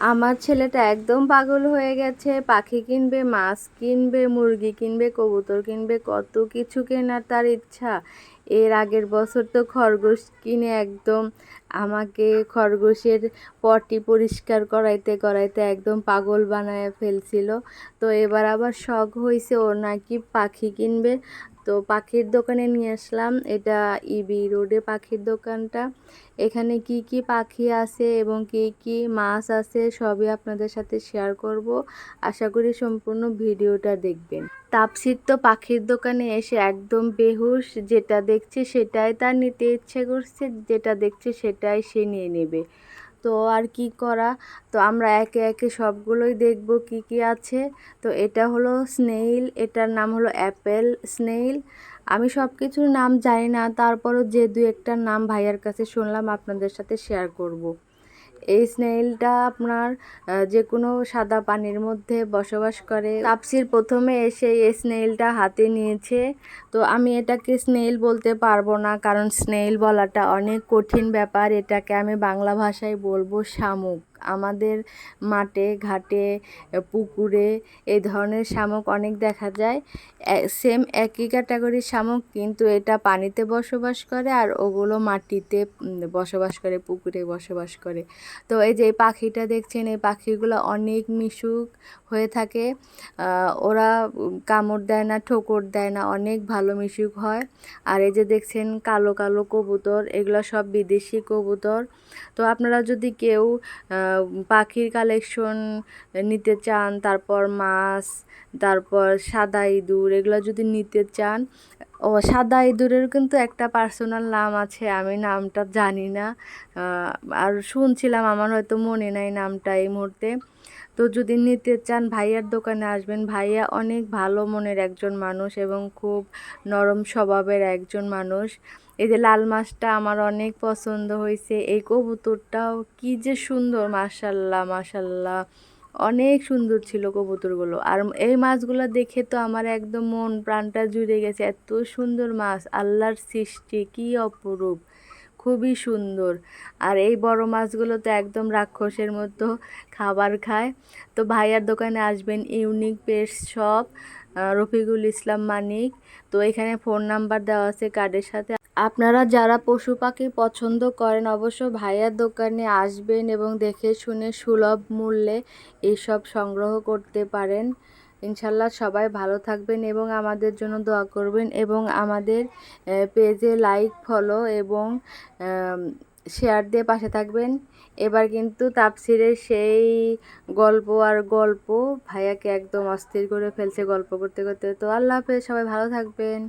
আমার ছেলেটা একদম পাগল হয়ে গেছে। পাখি কিনবে, মাছ কিনবে, মুরগি কিনবে, কবুতর কিনবে, কত কিছু কেনার তার ইচ্ছা। এর আগের বছর তো খরগোশ কিনে একদম আমাকে খরগোশের পটি পরিষ্কার করাইতে করাইতে একদম পাগল বানায় ফেলছিল। তো এবার আবার শখ হয়েছে ও নাকি পাখি কিনবে। তো পাখির দোকানে নিয়ে আসলাম। এটা ইবি রোডে পাখির দোকানটা। এখানে কি কি পাখি আছে এবং কি কি মাছ আছে সবই আপনাদের সাথে শেয়ার করব। আশা করি সম্পূর্ণ ভিডিওটা দেখবেন। তাপসির তো পাখির দোকানে এসে একদম বেহুশ। যেটা দেখছে সেটাই তার নিতে ইচ্ছে করছে, যেটা দেখছে সেটাই সে নিয়ে নেবে। তো আর কি করা? তো আমরা একে একে সবগুলোই দেখব কি কি আছে। তো এটা হলো স্নেইল, এটার নাম হলো অ্যাপেল স্নেইল। আমি সব কিছুর নাম জানি না, তারপরও যে দু একটা নাম ভাইয়ার কাছে শুনলাম, আপনাদের সাথে শেয়ার করব। এই স্নেইলটা আপনার যে কোনো সাদা পানির মধ্যে বসবাস করে। তাপসির প্রথমে এসে এই স্নেইলটা হাতে নিয়েছে। তো আমি এটাকে স্নেইল বলতে পারব না, কারণ স্নেইল বলাটা অনেক কঠিন ব্যাপার। এটাকে আমি বাংলা ভাষায় বলব শামুক। আমাদের মাঠে, ঘাটে, পুকুরে এই ধরনের শামুক অনেক দেখা যায়। সেম একই ক্যাটাগরির শামুক, কিন্তু এটা পানিতে বসবাস করে আর ওগুলো মাটিতে বসবাস করে, পুকুরে বসবাস করে। তো এই যে পাখিটা দেখছেন, এই পাখিগুলো অনেক মিশুক হয়ে থাকে। ওরা কামড় দেয় না, ঠোকর দেয় না, অনেক ভালো মিশুক হয়। আর এই যে দেখছেন কালো কালো কবুতর, এগুলো সব বিদেশি কবুতর। তো আপনারা যদি কেউ পাখির কালেকশন নিতে চান, তারপর মাছ, তারপর সাদা ইঁদুর, এগুলো যদি নিতে চান, ও সাদা ইঁদুরের কিন্তু একটা পার্সোনাল নাম আছে, আমি নামটা জানি না। আর শুনছিলাম, আমার হয়তো মনে নাই নামটা এই মুহূর্তে। তো যদি নিতে চান, ভাইয়ার দোকানে আসবেন। ভাইয়া অনেক ভালো মনের একজন মানুষ এবং খুব নরম স্বভাবের একজন মানুষ। এই যে লাল মাছটা আমার অনেক পছন্দ হয়েছে। এই কবুতরটাও কি যে সুন্দর, মাশাল্লাহ মাশাল্লাহ। অনেক সুন্দর ছিল কবুতরগুলো। আর এই মাছগুলো দেখে তো আমার একদম মন, প্রাণটা জুড়ে গেছে। এত সুন্দর মাছ, আল্লাহর সৃষ্টি, কি অপরূপ। খুবই সুন্দর। আর এই বড় মাছগুলো তো একদম রাক্ষসের মতো খাবার খায়। তো ভাইয়ার দোকানে আসবেন unique pets shop Rafiqul Islam Manik. তো এখানে ফোন নাম্বার দেওয়া আছে কার্ডের সাথে। আপনারা যারা পশু পাখি পছন্দ করেন, অবশ্য ভাইয়ার দোকানে আসবেন এবং দেখে শুনে সুলভ মূল্যে এইসব সংগ্রহ করতে পারেন। ইনশাল্লাহ সবাই ভালো থাকবেন এবং আমাদের জন্য দোয়া করবেন এবং আমাদের পেজে লাইক ফলো এবং শেয়ার দিয়ে পাশে থাকবেন। এবার কিন্তু তাপসিরের সেই গল্প আর গল্প ভাইয়াকে একদম অস্থির করে ফেলছে গল্প করতে করতে। তো আল্লাহ হাফেজ, সবাই ভালো থাকবেন।